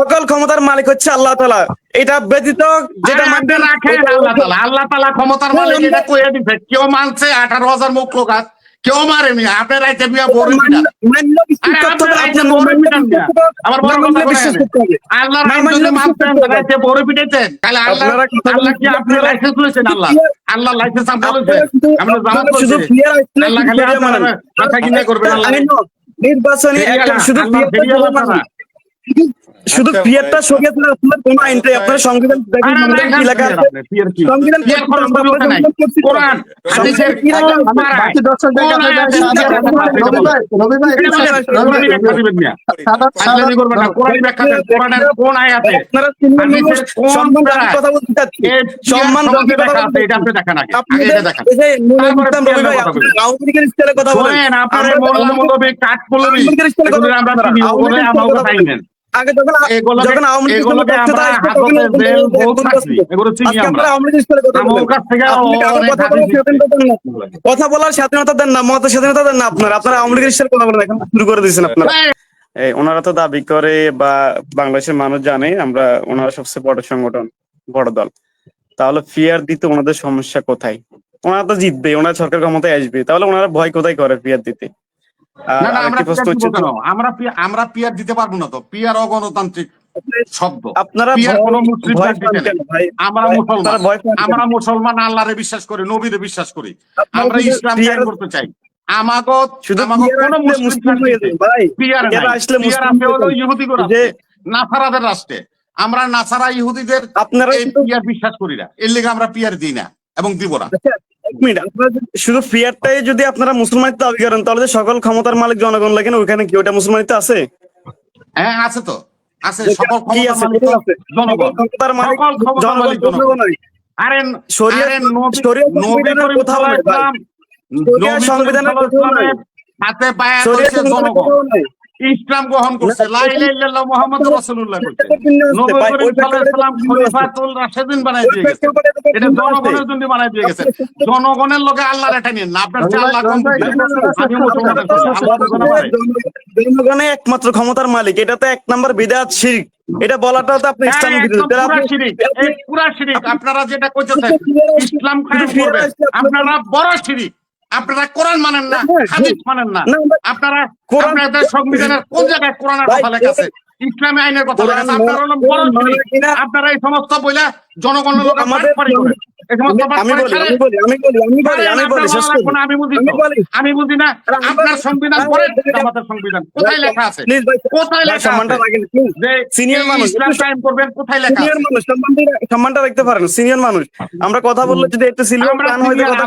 সকল ক্ষমতার মালিক হচ্ছে আল্লাহ তালা এটা ব্যতীত যেটা মানবেন রাখেন আল্লাহ তালা আল্লাহ তালা ক্ষমতার মালিক এটা কইয়া দিছে। কেউ মানছে আঠারো হাজার মুখ আছে, কেউ মারেনি আপনার রাইতে বিয়া বড় আমার বড় কথা বিশ্বাস করতে হবে। আল্লাহ রাইতে বড় পিটাইতেন তাহলে আল্লাহ আল্লাহ কি আপনি লাইসেন্স লইছেন আল্লাহ? আল্লাহ লাইসেন্স আপনি লইছেন আমরা জামাত শুধু আল্লাহ খালি করবেন আল্লাহ। নির্বাচনী একটা শুধু শুধু। শুধু আচ্ছা, সরিয়ে ফেলার আপনার কোনো আইন নেই আপনার সংবিধান দেখেন আরে সংবিধান আমরা। কোরআন, হাদিসের কি? বাকি বলেন, না, সম্মান কথা বলতে চাচ্ছি। আগে। যখন যখন আওয়ামী কোনো তখন কথা বলার স্বাধীনতা দেন না। স্বাধীনতা দেন না মত স্বাধীনতা দেন না আপনারা। আপনারা আওয়ামী লীগের কথা বলেন এখন শুরু করে দিয়েছেন আপনারা। এই ওনারা তো দাবি করে বা বাংলাদেশের মানুষ জানে আমরা ওনারা সবচেয়ে বড় সংগঠন বড় দল। তাহলে ফিয়ার দিতে ওনাদের সমস্যা কোথায়? ওনারা তো জিতবে ওনারা সরকার ক্ষমতায় আসবে তাহলে ওনারা ভয় কোথায় করে ফিয়ার দিতে? আমরা? আমরা পিয়ার দিতে পারব না তো। পিয়ার অগণতান্ত্রিক শব্দ। আপনারা? আমরা মুসলমান। আমরা মুসলমান আল্লাহরে বিশ্বাস করি নবীরে বিশ্বাস করি। আমরা ইসলাম করতে চাই। আমাগো শুধু কোনো মুসলিম ভাই। পিয়ার পিয়ার আসলে মুসলিম হলো ইহুদি যে রাষ্ট্রে নাসারাদের রাষ্ট্রে। আমরা নাসারা ইহুদিদের আপনারা পিয়ার বিশ্বাস করি না। এর লিগে আমরা পিয়ার দিই না এবং দিব না। আচ্ছা, এক মিনিট আপনারা শুধু ফিয়ারটাই যদি আপনারা মুসলমানিত্ব দাবি করেন তাহলে সকল ক্ষমতার মালিক জনগণ লাগেন ওখানে কি ওটা মুসলমানিত্ব আছে? হ্যাঁ আছে তো। আছে সকল ক্ষমতার মালিক জনগণ। আরে সংবিধানের করিম কোথাও নাই, সংবিধানের কোথাও নাই। হাতে পায়ে জনগণ। ইসলাম গ্রহণ করছে। খলিফাতুল রাশিদিন বানাই দিয়ে গেছে এটা জনগণের জন্য বানাই দিয়ে গেছে জনগণের লগে আল্লাহর এটা নিয়ে না আপনার আল্লাহ জনগণে একমাত্র ক্ষমতার মালিক এটা তো এক নাম্বার বিদাত শিরিক। এটা বলাটা তো আপনি ইসলাম হ্যাঁ, বিরোধী পুরা আপনি- শিরিক। এই পুরা শিরিক। আপনারা যেটা আসলে- ইসলাম আপনারা বড় শিরিক। আপনারা কোরআন মানেন না হাদিস মানেন না। আপনারা কোরআন- আপনাদের সংবিধানের কোন জায়গায় কোরআনের ভাই, কথা লেখা আছে? ইসলামী আইনের কথা লেখা আছে কোরআন আপনারা কোরআন আপনারা এই সমস্ত বইলা জনগণের লোক পারি আমি- বলি আমি বলি আমি বলি আমি বলি আমি বলি আপনার শেষ করি। না, আমি বুঝি আমি তো। বলি। না? আপনার সংবিধান এটা- আমাদের সংবিধান। কোথায় লেখা আছে? কোথায় লেখা সম্মানটা আছে রাখেন সিনিয়র মানুষ কায়েম করবেন কোথায় লেখা সিনিয়র আছে? মানুষ সম্মানটা সম্মানটা রাখতে পারেন সিনিয়র মানুষ। আমরা কথা বললে যদি একটু সিনিয়র আমরা প্রাণ হইতে কথা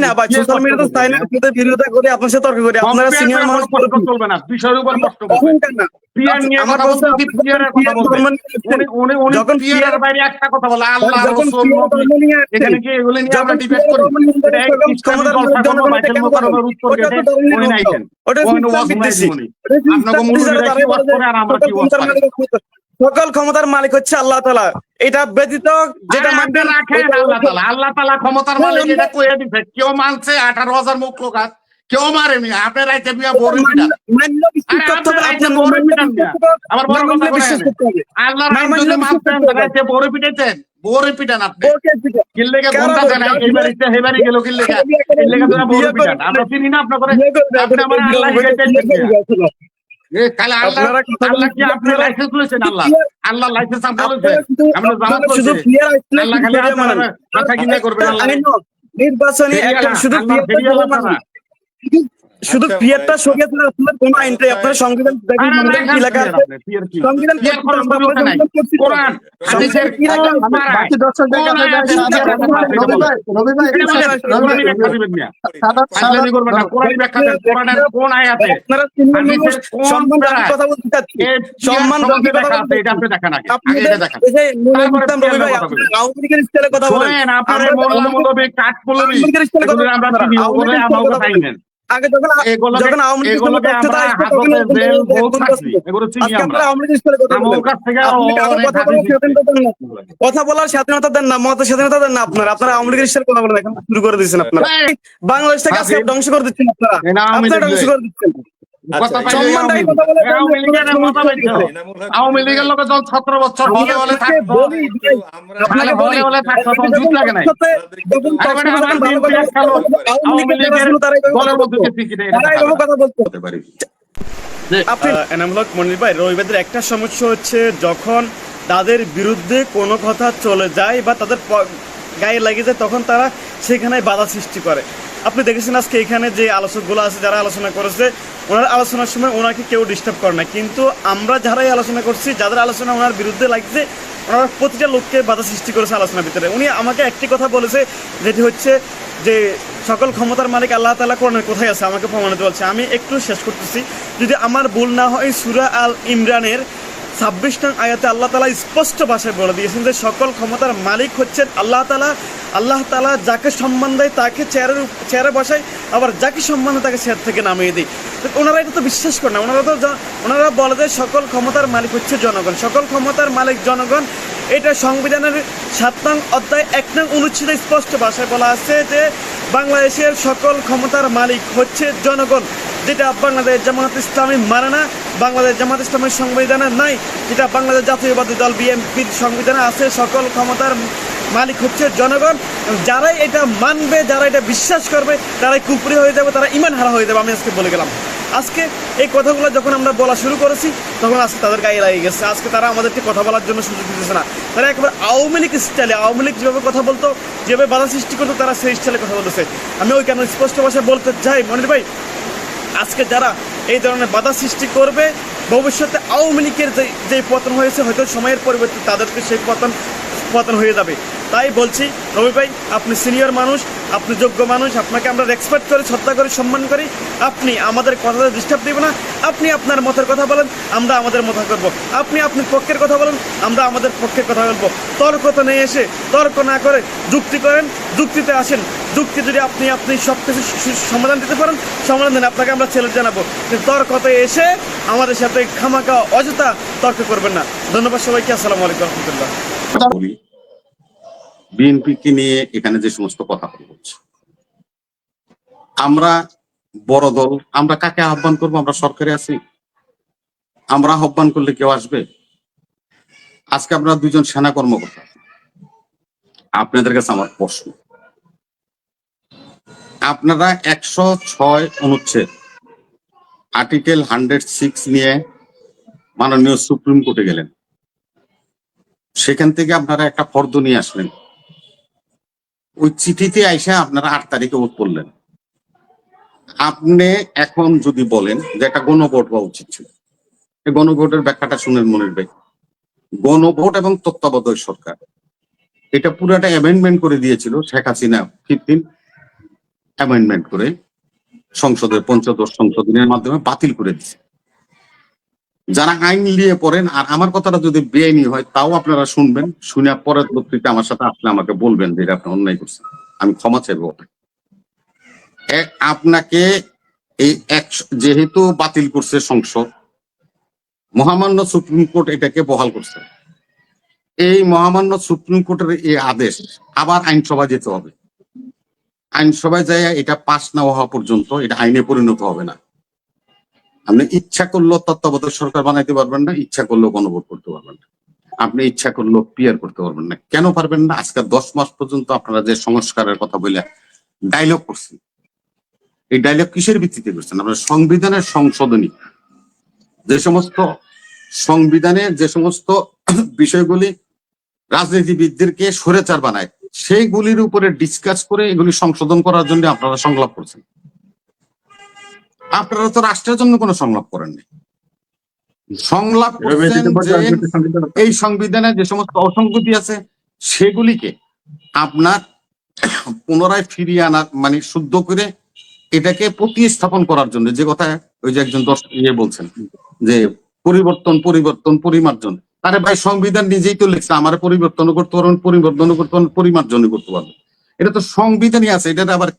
না ভাই সোশ্যাল মিডিয়া তো চাই না বিরোধিতা করে আপনার সাথে তর্ক করি আপনারা সিনিয়র মানুষ চলবে না, বিষয়ের উপর প্রশ্ন করবেন। পিয়ার নিয়ে কথা বলতে বলতে পিয়ারের কথা বলবেন। ধর্ম নিয়ে আসছেন। উনি- উনি- উনি যখন পিয়ারের বাইরে একটা কথা বলে, আল্লাহ, যখন রসুল, পিয়ার নবী। ধর্ম নিয়ে আসছেন, এখানে কি এগুলো নিয়ে আমরা যখন করি? এটা আসছেন, ইসলামী ক্ষমতার জলসা মধ্যে করব, জনগণের বাইতুল কেন মোকাররমের উত্তর ওটা তো গেটে ধর্মীয় উনি নাইছেন। ওটা ওয়াজ বিদ্বেষী। শুনাইছেন উনি। ওটা ইসলাম আপনাকে মুরব্বী রাখি ওয়াজ করে আর আমরা সকল কি ওয়াজ ক্ষমতার মালিক হচ্ছে- সকল ক্ষমতার মালিক হচ্ছে আল্লাহ তালা এটা ব্যতীত যেটা আপনি রাখেন আল্লাহ তালা আল্লাহ তাআলা ক্ষমতার হ্যাঁ, মালিক আমরা- এটা কইয়া দিছে। কেউ মানছে আঠারো হাজার মুখ লোক আছে, কেউ মারেনি আপনার রাইতে বিয়া বড় হবে, আমার বড় কথা। বিশ্বাস করতে হবে। আল্লাহ না রাইতে হবে। রাইতে বড় পিটাইতেন বড় পিটান আপনি। কিল্লেগে কারা ঘণ্টা? জানাই এবার ইচ্ছা হেবারি গেল তোরা বড় পিটান আমরা চিনি না আপনার করে আপনি আমার আল্লাহ কালে আল্লাহ আল্লাহ কি আপনি লাইসেন্স লইছেন আল্লাহ আল্লাহ লাইসেন্স আপনি লইছেন আমরা জামাত শুধু করছি আসলে আল্লাহ খালি fear আপনারা মানেন। কথা কিনে করবেন আল্লাহ নির্বাচনী একটা শুধু শুধু। শুধু আচ্ছা, সরিয়ে ফেলার আপনার কোনো আইন নেই আপনার সংবিধান দেখেন সংবিধান। কোরআন, হাদিসের। বাকি সম্মান কথা বলেন। আগে যখন যখন আওয়ামী লীগ কথা বলার স্বাধীনতা দেন না। কথা বলার স্বাধীনতা দেন না মতের স্বাধীনতা দেন না আপনারা। আপনারা আওয়ামী লীগের সাথে কথা বলেন এখন শুরু করে দিয়েছেন আপনারা। বাংলাদেশ থেকে আজকে ধ্বংস করে দিচ্ছেন আপনারা। ধ্বংস করে দিচ্ছেন। আচ্ছা, আওয়ামী লীগের লোকের সতেরো বছর হলে হলে ভাই রবিবাদের একটা সমস্যা হচ্ছে যখন তাদের বিরুদ্ধে কোনো কথা চলে যায় বা তাদের গায়ে লাগে যায় তখন তারা সেখানে বাধা সৃষ্টি করে। আপনি দেখেছেন আজকে এখানে যে আলোচকগুলো আছে, যারা আলোচনা করেছে, ওনার আলোচনার সময় ওনাকে কেউ ডিস্টার্ব করে না কিন্তু আমরা যারাই আলোচনা করছি, যাদের আলোচনা ওনার বিরুদ্ধে লাগছে, ওনারা প্রতিটা লোককে বাধা সৃষ্টি করেছে আলোচনার ভিতরে। উনি আমাকে একটি কথা বলেছে, যেটি হচ্ছে যে সকল ক্ষমতার মালিক আল্লাহ তালা কোরআনের কোথায় আছে, আমাকে প্রমাণিত বলছে। আমি একটু শেষ করতেছি। যদি আমার ভুল না হয়, সুরা আল ইমরানের ছাব্বিশ নং আয়াতে আল্লাহ তালা স্পষ্ট ভাষায় বলে দিয়েছেন যে সকল ক্ষমতার মালিক হচ্ছেন আল্লাহ তালা আল্লাহ তালা যাকে সম্মান দেয় তাকে চেয়ারের চেয়ারে বসায়, আবার যাকে সম্মান তাকে চেয়ার থেকে নামিয়ে দেয়। তো ওনারা এটা তো বিশ্বাস করে না। ওনারা তো ওনারা বলে যে সকল ক্ষমতার মালিক হচ্ছে জনগণ। সকল ক্ষমতার মালিক জনগণ, এটা সংবিধানের সাত নং অধ্যায় এক নং অনুচ্ছেদে স্পষ্ট ভাষায় বলা আছে যে বাংলাদেশের সকল ক্ষমতার মালিক হচ্ছে জনগণ। যেটা বাংলাদেশ জামাত ইসলামী মানে না, বাংলাদেশ জামাত ইসলামের সংবিধানে নাই, যেটা বাংলাদেশ জাতীয়বাদী দল বিএনপির সংবিধানে আছে, সকল ক্ষমতার মালিক হচ্ছে জনগণ যারাই এটা মানবে, যারা এটা বিশ্বাস করবে, তারাই কুপুরি হয়ে যাবে, তারা ইমান হারা হয়ে যাবে, আমি আজকে বলে গেলাম। আজকে এই কথাগুলো যখন আমরা বলা শুরু করেছি, তখন আজকে তাদের গায়ে লাগিয়ে গেছে, আজকে তারা আমাদেরকে কথা বলার জন্য সুযোগ দিতেছে না। তারা একবার আওয়ামী লীগ স্টাইলে, আওয়ামী লীগ যেভাবে কথা বলতো, যেভাবে বাধা সৃষ্টি করতো, তারা সেই স্টাইলে কথা বলতেছে। আমি ওই কেন স্পষ্ট ভাষায় বলতে চাই, মনির ভাই? আজকে যারা এই ধরনের বাধা সৃষ্টি করবে, ভবিষ্যতে আওয়ামী লীগের যে যে পতন হয়েছে, হয়তো সময়ের পরিবর্তে তাদেরকে সেই পতন পতন হয়ে যাবে। তাই বলছি, রবি ভাই, আপনি সিনিয়র মানুষ, আপনি যোগ্য মানুষ, আপনাকে আমরা রেসপেক্ট করি, শ্রদ্ধা করি, সম্মান করি। আপনি আমাদের কথাতে ডিস্টার্ব দেবেন না। আপনি আপনার মতের কথা বলেন, আমরা আমাদের মতো করব। আপনি আপনার পক্ষের কথা বলেন, আমরা আমাদের পক্ষের কথা বলব। তর্ক তো নিয়ে এসে, তর্ক না করে যুক্তি করেন, যুক্তিতে আসেন। যুক্তি যদি আপনি আপনি সব কিছু সমাধান দিতে পারেন, সমাধান দেন আপনাকে আমরা চ্যালেঞ্জ জানাব। কিন্তু তর্কতে এসে আমাদের সাথে খামাকা অযথা তর্ক করবেন না। ধন্যবাদ সবাইকে, আসসালামু আলাইকুম রহমতুল্লাহ। বিএনপিকে নিয়ে এখানে যে সমস্ত কথা বলছে আমরা বড় দল, আমরা কাকে আহ্বান করব? আমরা সরকারে আছি। আমরা আহ্বান করলে কেউ আসবে? আজকে আমরা দুজন সেনা কর্মকর্তা। আপনাদের কাছে আমার প্রশ্ন, আপনারা একশো ছয় অনুচ্ছেদ, আর্টিকেল হান্ড্রেড সিক্স নিয়ে মাননীয় সুপ্রিম কোর্টে গেলেন। সেখান থেকে আপনারা একটা ফর্দ নিয়ে আসলেন। ওই চিঠিতে আইসা আপনারা আট তারিখে ওট করলেন। আপনি এখন যদি বলেন যে একটা গণভোট হওয়া উচিত ছিল, এই গণভোটের ব্যাখ্যাটা শুনেন মনির ভাই। গণভোট এবং তত্ত্বাবধায়ক সরকার, এটা পুরাটা অ্যামেন্ডমেন্ট করে দিয়েছিল শেখ হাসিনা ফিফটিন অ্যামেন্ডমেন্ট করে সংসদের পঞ্চদশ সংশোধনের মাধ্যমে বাতিল করে দিছে যারা আইন নিয়ে পড়েন, আর আমার কথাটা যদি বেআইনি হয়, তাও আপনারা শুনবেন, শুনে পরের বক্তৃতা আমার সাথে আসলে আমাকে বলবেন যে আপনি অন্যায় করছেন। আমি ক্ষমা চাইব আপনাকে। এই এক, যেহেতু বাতিল করছে সংসদ, মহামান্য সুপ্রিম কোর্ট এটাকে বহাল করছে। এই মহামান্য সুপ্রিম কোর্টের এই আদেশ আবার আইনসভা যেতে হবে। আইনসভায় যায় এটা পাশ না হওয়া পর্যন্ত এটা আইনে পরিণত হবে না। আপনি ইচ্ছা করলেও তত্ত্বাবধায়ক সরকার বানাইতে পারবেন না, ইচ্ছা করলেও গণভোট করতে পারবেন না। আপনি ইচ্ছা করলেও পিয়ার করতে পারবেন না। কেন পারবেন না? আজকে দশ মাস পর্যন্ত আপনারা যে সংস্কারের কথা বলে ডায়লগ করছেন। এই ডায়লগ কিসের ভিত্তিতে করছেন? আপনারা সংবিধানের সংশোধনী। যে সমস্ত সংবিধানে যে সমস্ত বিষয়গুলি রাজনীতিবিদদেরকে সরেচার বানায়, সেইগুলির উপরে ডিসকাস করে এগুলি সংশোধন করার জন্য আপনারা সংলাপ করছেন। আপনারা তো রাষ্ট্রের জন্য কোনো সংলাপ করেননি। সংলাপ এই সংবিধানে যে সমস্ত অসঙ্গতি আছে সেগুলিকে আপনার পুনরায় ফিরিয়ে আনা মানে শুদ্ধ করে এটাকে প্রতিস্থাপন করার জন্য যে কথা ওই যে একজন দর্শক ইয়ে বলছেন যে পরিবর্তন পরিবর্তন পরিমার্জন। আরে ভাই সংবিধান নিজেই তো লিখছে আমার পরিবর্তন করতে পারবেন পরিবর্তন করতে পারবেন পরিমার্জন করতে পারবেন এটা তো সংবিধানই আছে এটা আবার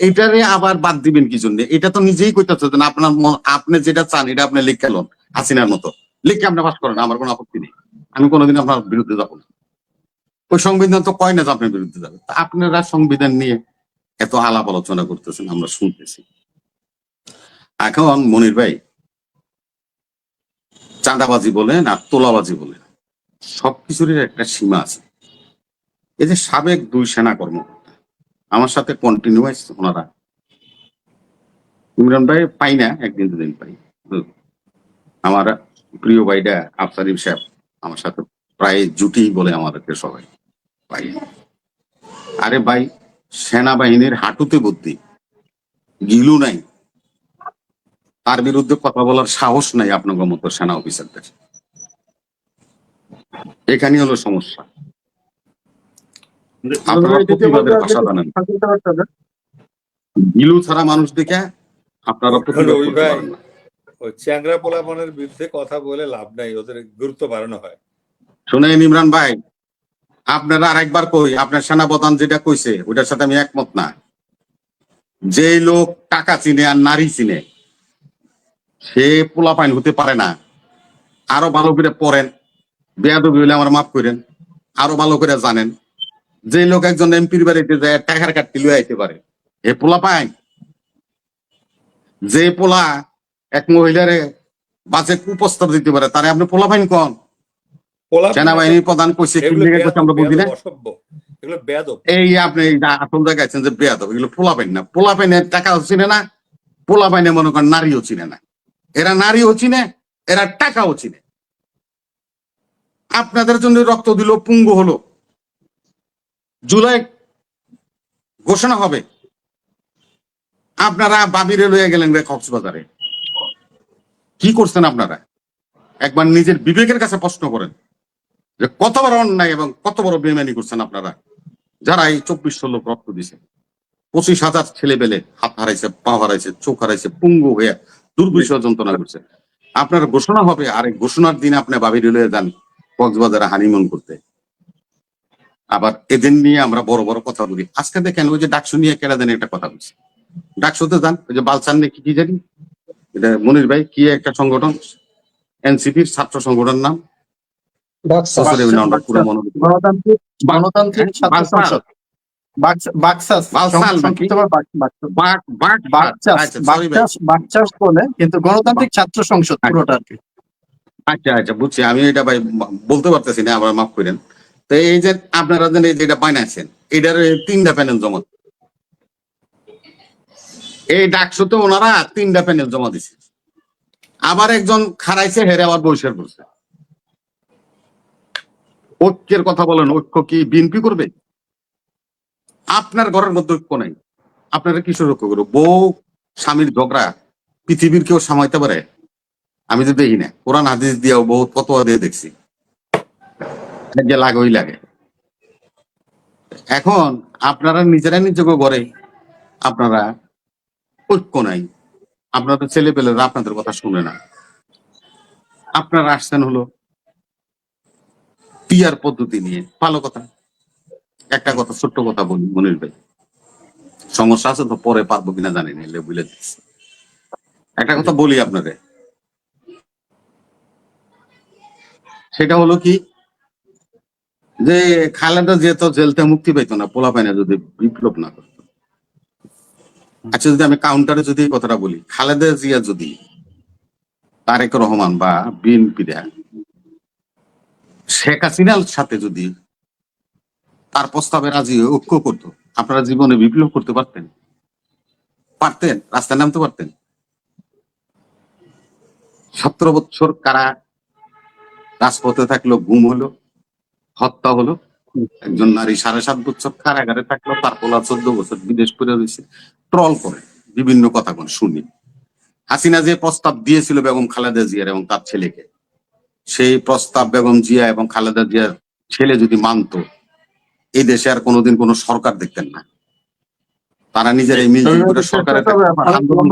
এটারে আবার বাদ দিবেন কি জন্য? এটা তো নিজেই কইতেছেন আপনার আপনি যেটা চান, এটা আপনি লিখে লোন, হাসিনার মতো। লিখে আপনি পাস করেন, আমার কোনো আপত্তি নেই। আমি কোনোদিন আপনার বিরুদ্ধে যাব না। ওই সংবিধান তো কয় না যে আপনার বিরুদ্ধে যাবে? আপনারা সংবিধান নিয়ে এত আলাপ আলোচনা করতেছেন, আমরা শুনতেছি। এখন মনির ভাই, চাঁদাবাজি বলেন আর তোলাবাজি বলেন, সবকিছুরই একটা সীমা আছে। এই যে সাবেক দুই সেনা কর্মকর্তা আমার সাথে কন্টিনিউয়াস ওনারা। ইমরান ভাই পাই না, একদিন দুদিন পাই। আমার প্রিয় ভাইটা আফসারিফ সাহেব আমার সাথে প্রায় জুটি বলে আমাদেরকে সবাই পাই। আরে ভাই, সেনাবাহিনীর হাঁটুতে বুদ্ধি, গিলু নাই। তার বিরুদ্ধে কথা বলার সাহস নাই আপনার মতো সেনা অফিসারদের। এখানে হলো সমস্যা। আপনারা প্রতিবাদের ভাষা জানেন। গিলু ছাড়া মানুষ দেখে আপনারা প্রতিবাদ করতে পারেন না। চ্যাংরা পোলাপনের বিরুদ্ধে কথা বলে লাভ নাই ওদের গুরুত্ব বাড়ানো হয়। শুনেন ইমরান ভাই আপনারা আরেকবার কই আপনার সেনাপ্রধান যেটা কইছে ওটার সাথে আমি একমত না। যে লোক টাকা চিনে আর নারী চিনে সে পোলাপাইন হতে পারে না। আরও ভালো করে পড়েন বেয়াদবি হলে আমার মাফ করেন আরও ভালো করে জানেন। যে লোক একজন এমপির বাড়িতে যায় টাকার কাটতে লুয়ে আইতে পারে। এ পোলা পায়। যে পোলা এক মহিলারে বাজে কুপ্রস্তাব দিতে পারে তারে আপনি পোলা পাইন কন? সেনাবাহিনীর প্রধান কইছে আমরা বুঝি না? এই আপনি আসল আছেন যে বেয়াদব এগুলো পোলা পাইন না। পোলা পাইনের টাকাও চিনে না পোলা পাইনে মনে করেন নারীও চিনে না। এরা নারীও চিনে এরা টাকাও চিনে। আপনাদের জন্য রক্ত দিল পুঙ্গ হলো। জুলাই ঘোষণা হবে। আপনারা বাবিরে লয়ে গেলেন রে কক্সবাজারে। কি করছেন আপনারা? একবার নিজের বিবেকের কাছে প্রশ্ন করেন যে কত বড় অন্যায় এবং কত বড় বেমানি করছেন আপনারা? যারা এই চব্বিশশো লোক রক্ত দিছে, পঁচিশ হাজার ছেলে পেলে হাত হারাইছে, পা হারাইছে, চোখ হারাইছে, পুঙ্গু হয়ে দুর্বিষহ যন্ত্রণা করছে। আপনার ঘোষণা হবে, আর এই ঘোষণার দিন আপনি বাবির লয়ে যান কক্সবাজারে হানিমুন করতে। আবার এদের নিয়ে আমরা বড় বড় কথা বলি। আজকে দেখেন ওই যে ডাকসু নিয়ে কেনা দেন একটা কথা বলছি। ডাকসুতে যান ওই যে বালচান নিয়ে কি কি জানি? এটা মনির ভাই কি একটা সংগঠন? এনসিপির ছাত্র সংগঠন নাম? কিন্তু গণতান্ত্রিক ছাত্র সংসদ পুরোটা আচ্ছা আচ্ছা বুঝছি। আমি এটা ভাই বলতে পারতেছি না আবার মাফ করেন। তো এই যে আপনারা যে যেটা বানাইছেন, এটার তিনটা প্যানেল জমা এই ডাকসুতে ওনারা তিনটা প্যানেল জমা দিছে। আবার একজন খারাইছে হেরে আবার বৈশাখ করছে। ঐক্যের কথা বলেন, ঐক্য কি বিএনপি করবে? আপনার ঘরের মধ্যে ঐক্য নাই। আপনারা কিশোর ঐক্য করবে? বউ, স্বামীর ঝগড়া, পৃথিবীর কেউ সামাইতে পারে? আমি তো দেখি না। কোরআন, হাদিস দিয়েও বহুত ফতোয়া দিয়ে দেখছি। যে লাগে ওই লাগে। এখন আপনারা নিজেরা নিজেকে গড়ে আপনারা ঐক্য নাই। আপনাদের ছেলে পেলেরা আপনাদের কথা শুনে না। আপনারা আসছেন হলো পিয়ার পদ্ধতি নিয়ে। ভালো কথা। একটা কথা, ছোট্ট কথা বলি, মনির ভাই। সমস্যা আছে তো পরে পারব কিনা জানি না বুঝলে একটা কথা বলি আপনাদের। সেটা হলো কি যে খালেদা জিয়া তো জেলতে মুক্তি পাইতো না, পোলা পায় না যদি বিপ্লব না করতো। আচ্ছা যদি আমি কাউন্টারে যদি কথাটা বলি, খালেদা জিয়া যদি তারেক রহমান বা বিএনপিরা শেখ হাসিনার সাথে যদি তার প্রস্তাবে রাজি ঐক্য করতো, আপনারা জীবনে বিপ্লব করতে পারতেন? পারতেন? রাস্তায় নামতে পারতেন? সতেরো বছর কারা রাজপথে থাকল, গুম হলো? হত্যা হলো। একজন নারী সাড়ে সাত বছর কারাগারে থাকল তার পোলা চোদ্দ বছর বিদেশ করে রয়েছে ট্রল করে বিভিন্ন কথা কোন শুনি। হাসিনা যে প্রস্তাব দিয়েছিল বেগম খালেদা জিয়ার এবং তার ছেলেকে সেই প্রস্তাব বেগম জিয়া এবং খালেদা জিয়ার ছেলে যদি মানতো এই দেশে আর কোনোদিন কোনো সরকার দেখতেন না। তারা নিজের এই মিল সরকারের আন্দোলন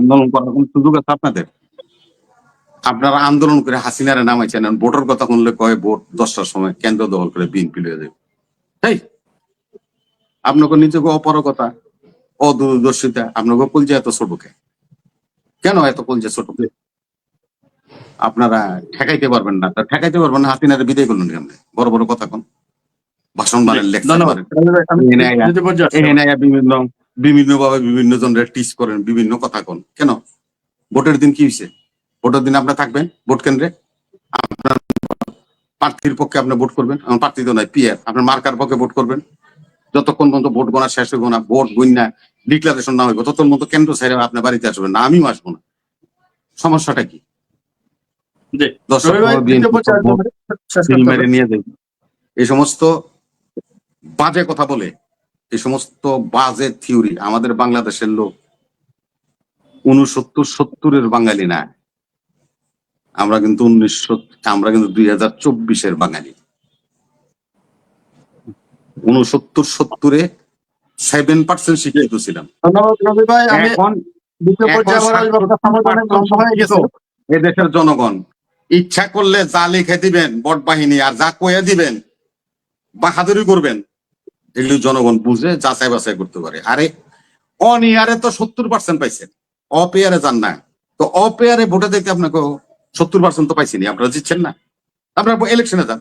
আন্দোলন করার কোন সুযোগ আছে আপনাদের? আপনারা আন্দোলন করে হাসিনারে নামাইছেন ভোটের কথা শুনলে কয় ভোট দশটার সময় কেন্দ্র দখল করে বিএনপি লয়ে যাবে তাই আপনাকে নিজেকে অপরকতা অদূরদর্শিতা আপনাকে কলজা এত ছোট কে? কেন এত কলজা ছোট কে? আপনারা ঠেকাইতে পারবেন না তা ঠেকাইতে পারবেন না হাতিনারে বিদায় করলেন কেমন? বড় বড় কথা কোন। ভাষণ মারেন বিভিন্ন ভাবে বিভিন্ন জনের টিচ করেন বিভিন্ন কথা কোন। কেন? ভোটের দিন কি হয়েছে ভোটের দিন আপনার থাকবেন ভোট কেন্দ্রে। আপনার প্রার্থীর পক্ষে আপনি ভোট করবেন প্রার্থী তো নাই পিয়ার। আপনার মার্কার পক্ষে ভোট করবেন। যতক্ষণ পর্যন্ত ভোট গোনা শেষ হইব না ভোট গণনা ডিক্লারেশন না হইব ততক্ষণ পর্যন্ত কেন্দ্র ছেড়ে আপনার বাড়িতে আসবেন না আমিও আসব না। সমস্যাটা কি। নিয়ে এই সমস্ত বাজে কথা বলে এই সমস্ত বাজে থিওরি আমাদের বাংলাদেশের লোক উনসত্তর সত্তরের বাঙালি না। আমরা কিন্তু উনিশশো আমরা কিন্তু দুই হাজার চব্বিশের বাঙালি। উনসত্তর সত্তরে সেভেন পার্সেন্ট শিক্ষিত ছিলাম। এদেশের জনগণ ইচ্ছা করলে যা লিখে দিবেন বট বাহিনী আর যা কয়ে দিবেন বাহাদুরি করবেন এগুলি জনগণ বুঝে যাচাই বাছাই করতে পারে। আরে অন ইয়ারে তো সত্তর পার্সেন্ট পাইছেন অপেয়ারে যান না। তো অপেয়ারে ভোটে দেখতে আপনাকে সত্তর পার্সেন্ট তো পাইছেনি আপনারা জিতছেন না। আপনারা ইলেকশনে যান।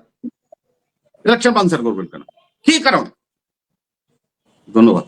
ইলেকশন বানসার করবেন কেন? কি কারণ? ধন্যবাদ।